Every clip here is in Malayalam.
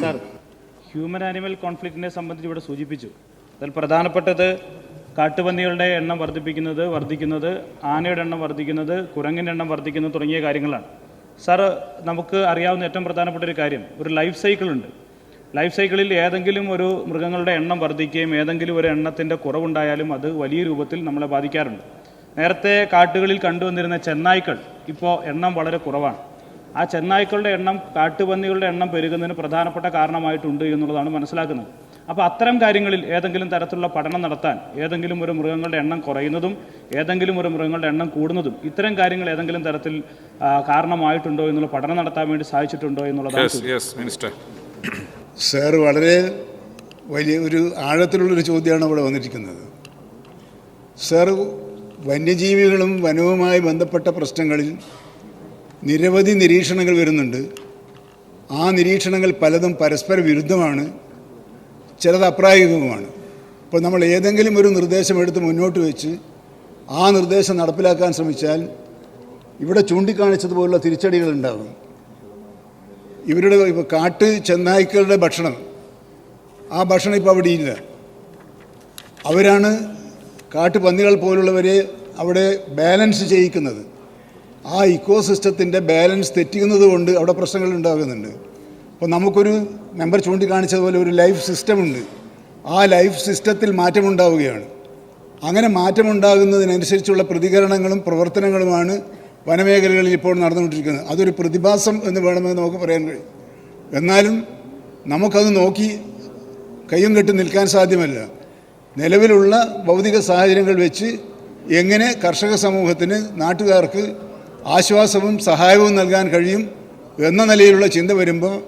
സാർ ഹ്യൂമൻ ആനിമൽ കോൺഫ്ലിക്റ്റിനെ സംബന്ധിച്ച് ഇവിടെ സൂചിപ്പിച്ചു. അതിൽ പ്രധാനപ്പെട്ടത് കാട്ടുപന്നികളുടെ എണ്ണം വർദ്ധിപ്പിക്കുന്നത് വർദ്ധിക്കുന്നത് ആനയുടെ എണ്ണം വർദ്ധിക്കുന്നത് കുരങ്ങിന്റെ എണ്ണം വർദ്ധിക്കുന്നത് തുടങ്ങിയ കാര്യങ്ങളാണ്. സാർ നമുക്ക് അറിയാവുന്ന ഏറ്റവും പ്രധാനപ്പെട്ട ഒരു കാര്യം ഒരു ലൈഫ് സൈക്കിളുണ്ട് ലൈഫ് സൈക്കിളിൽ ഏതെങ്കിലും ഒരു മൃഗങ്ങളുടെ എണ്ണം വർദ്ധിക്കുകയും ഏതെങ്കിലും ഒരു എണ്ണത്തിന്റെ കുറവുണ്ടായാലും അത് വലിയ രൂപത്തിൽ നമ്മളെ ബാധിക്കാറുണ്ട്. നേരത്തെ കാട്ടുകളിൽ കണ്ടുവന്നിരുന്ന ചെന്നായ്ക്കൾ ഇപ്പോൾ എണ്ണം വളരെ കുറവാണ്. ആ ചെന്നായ്ക്കളുടെ എണ്ണം കാട്ടുപന്നികളുടെ എണ്ണം പെരുകുന്നതിന് പ്രധാനപ്പെട്ട കാരണമായിട്ടുണ്ട് എന്നുള്ളതാണ് മനസ്സിലാക്കുന്നത്. അപ്പോൾ അത്തരം കാര്യങ്ങളിൽ ഏതെങ്കിലും തരത്തിലുള്ള പഠനം നടത്താൻ ഏതെങ്കിലും ഒരു മൃഗങ്ങളുടെ എണ്ണം കുറയുന്നതും ഏതെങ്കിലും ഒരു മൃഗങ്ങളുടെ എണ്ണം കൂടുന്നതും ഇത്തരം കാര്യങ്ങൾ ഏതെങ്കിലും തരത്തിൽ കാരണമായിട്ടുണ്ടോ എന്നുള്ള പഠനം നടത്താൻ വേണ്ടി സാധിച്ചിട്ടുണ്ടോ എന്നുള്ളതാണ് സാർ വളരെ വലിയ ഒരു ആഴത്തിലുള്ളൊരു ചോദ്യമാണ് ഇവിടെ വന്നിരിക്കുന്നത്. സാർ വന്യജീവികളും വനവുമായി ബന്ധപ്പെട്ട പ്രശ്നങ്ങളിൽ നിരവധി നിരീക്ഷണങ്ങൾ വരുന്നുണ്ട്. ആ നിരീക്ഷണങ്ങൾ പലതും പരസ്പര വിരുദ്ധമാണ് ചിലത് അപ്രായോഗികവുമാണ്. ഇപ്പോൾ നമ്മൾ ഏതെങ്കിലും ഒരു നിർദ്ദേശം എടുത്ത് മുന്നോട്ട് വെച്ച് ആ നിർദ്ദേശം നടപ്പിലാക്കാൻ ശ്രമിച്ചാൽ ഇവിടെ ചൂണ്ടിക്കാണിച്ചതുപോലുള്ള തിരിച്ചടികൾ ഉണ്ടാകും. ഇവരുടെ ഇപ്പോൾ കാട്ട് ചെന്നായ്ക്കളുടെ ഭക്ഷണം. ആ ഭക്ഷണം ഇപ്പോൾ അവിടെ ഇല്ല. അവരാണ് കാട്ടുപന്നികൾ പോലുള്ളവരെ അവിടെ ബാലൻസ് ചെയ്യിക്കുന്നത്. ആ ഇക്കോ സിസ്റ്റത്തിന്റെ ബാലൻസ് തെറ്റിക്കുന്നത് കൊണ്ട് അവിടെ പ്രശ്നങ്ങൾ ഉണ്ടാകുന്നുണ്ട്. അപ്പോൾ നമുക്കൊരു മെമ്പർ ചൂണ്ടിക്കാണിച്ചതുപോലെ ഒരു ലൈഫ് സിസ്റ്റമുണ്ട് ആ ലൈഫ് സിസ്റ്റത്തിൽ മാറ്റമുണ്ടാവുകയാണ്. അങ്ങനെ മാറ്റമുണ്ടാകുന്നതിനനുസരിച്ചുള്ള പ്രതികരണങ്ങളും പ്രവർത്തനങ്ങളുമാണ് വനമേഖലകളിൽ ഇപ്പോൾ നടന്നുകൊണ്ടിരിക്കുന്നത്. അതൊരു പ്രതിഭാസം എന്ന് വേണമെന്ന് നമുക്ക് പറയാൻ കഴിയും. എന്നാലും നമുക്കത് നോക്കി കയ്യും കെട്ടി നിൽക്കാൻ സാധ്യമല്ല. നിലവിലുള്ള ഭൗതിക സാഹചര്യങ്ങൾ വെച്ച് എങ്ങനെ കർഷക സമൂഹത്തിന് നാട്ടുകാർക്ക് ആശ്വാസവും സഹായവും നൽകാൻ കഴിയും എന്ന നിലയിലുള്ള ചിന്ത വരുമ്പോൾ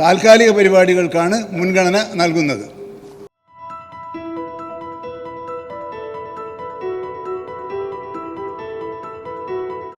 താൽക്കാലിക പരിപാടികൾക്കാണ് മുൻഗണന നൽകുന്നത്.